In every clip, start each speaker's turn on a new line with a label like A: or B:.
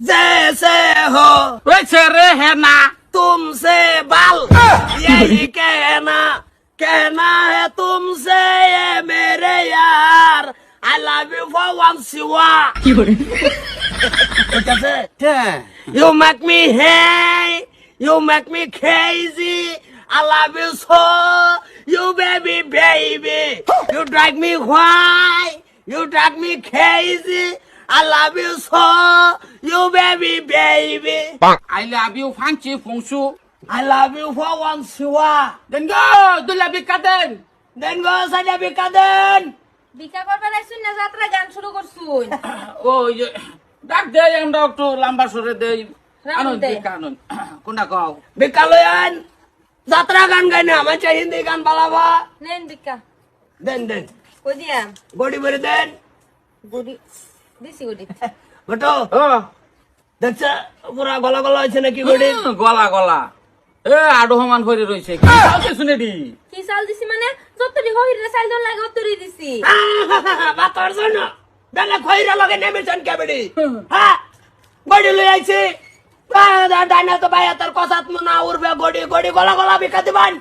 A: जैसे हो
B: वैसे रे है ना
A: तुमसे बाल यही कहना कहना है तुमसे ये मेरे यार I love you for one सिवा You make me hey, you make me crazy. I love you so, you baby baby. You drive me wild, you drive me crazy. I love you so, you baby baby.
B: I love you ফাংচি ফংসু
A: I love you for one siwa.
B: দেন গো দুলা বিকা দেন
A: Then go sa la bikaden.
C: বিকা করবার আইসুন না যাত্রা গান শুরু করছুন
B: যে ডাক দেই আমরা একটু লম্বা সরে দেই
C: দেই।
B: বিকা আনন্দ কোনটা কও
A: Bikaloyan. Jatra gan gay na, mancha hindi gan balaba.
C: নেন বিকা
A: Den den.
C: কই দিয়াম
A: Godi beri den.
C: গুড়ি দিছি গুড়ি
A: Betul.
B: ও।
A: দেখছে পুরা গলা গলা হয়েছে নাকি গড়ি
B: গলা গলা এ আডো সমান করে রইছে কি চালছে শুনে দি
C: কি চাল দিছি মানে? যতরি হইরে চাল দন লাগে অতরি দিছি।
A: বাতর জন্য। বেলা খইরা লগে নেমেছেন কেবড়ি। হ্যাঁ গড়ি লই আইছি। ডাইনা তো ভাই তোর কসাত মনা উড়বে গড়ি গড়ি গলা গলা বিকা দিবান।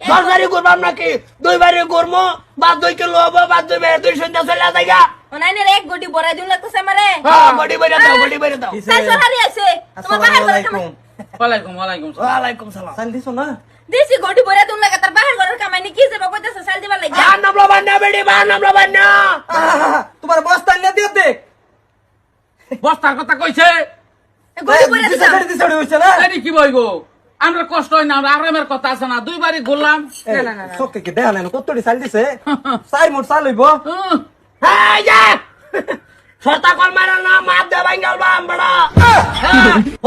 A: দশ বারি ঘুরবাম নাকি? দুই বারি ঘুরমো। বা দুই কিলো হব বা দুই বারি দুই সন্ধ্যা চলে যাইগা
C: অনাইনের এক গড়ি বড়াই দিন লাগতেছে আমারে
A: হ্যাঁ গড়ি বেরে দাও গড়ি বেরে দাও
C: চাল সহারি আছে তোমার বাহার ঘরের কামাই
B: ওয়ালাইকুম ওয়ালাইকুম
A: ওয়ালাইকুম সালাম
D: চাল দিছো না
C: দিছি গড়ি বড়াই দিন লাগে তার বাহার ঘরের কামাই নি কি যাবে কইতাছে চাল দিবার লাগে
A: বাহার নামলো বান্না বেড়ি বান্না
D: আহা, তোমার বস্তা নিয়ে দিয়ে দেখ
B: বস্তার কথা কইছে
C: গড়ি বড়াই দিতাম
D: দিছে হইছে না
B: কি বইব আমরা কষ্ট হয় না আমরা আরামের কথা আছে না। দুইবারই ঘুরলাম।
D: চোখে কি দেখা নাই কতটি চাল দিছে। চার মোট চাল হইব।
B: হুম,
A: এই যে! সরতা কল মারা না মাত দে বাঙ্গাল বাম বড়া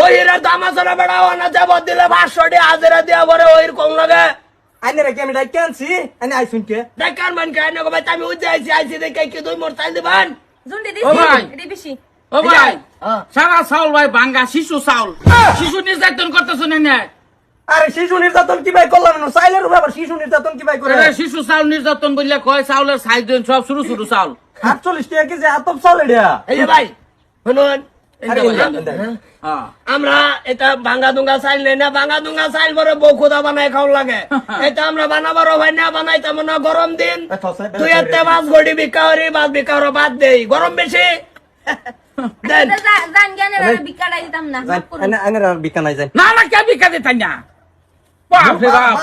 A: ওই রে দামা সরে বড়া ওনা যাব দিলে 500 টি দিয়া বড় ওই কোন লাগে।
D: আইনে রেখে আমি ডাইকে আনছি আইনে আইসুন কে
A: দেখার মান কাই না গো ভাই আমি উঠে আইছি আইছি দেখে কি দুই মোর চাই দিবান?
C: জুন্ডি
B: ও ভাই।
C: দিছি এডি বেশি
B: ও ভাই।
A: হ্যাঁ।
B: সারা চাউল ভাই ভাঙ্গা শিশু চাউল। শিশু নির্যাতন করতেছ না
D: আরে শিশু নির্যাতন কি ভাই করলাম না চাইলের উপর আবার শিশু নির্যাতন কি ভাই করে?
B: এরে শিশু চাউল নির্যাতন বললে কয় চাউলের সাইজ দেন? সব শুরু শুরু চাউল।
D: আটচল্লিশ টাকা কেজি আতপ চাল এটা।
A: এই যে ভাই শুনুন।
B: ইন্দা। হ্যাঁ।
A: আমরা এটা ভাঙ্গা দুঙ্গা চাইল নেই না ভাঙ্গা দুঙ্গা চাইল বড় বউ খুদা বানাই খাও লাগে। এটা আমরা বানাবার হয় না বানাইতাম না। গরম দিন তুই। এতে মাছ গড়ি বিকা হরি মাছ বিকা হরি বাদ দেই। গরম বেশি।
C: দিতাম না।
B: না না কে বিকা দিতাই না? বাপ রে বাপ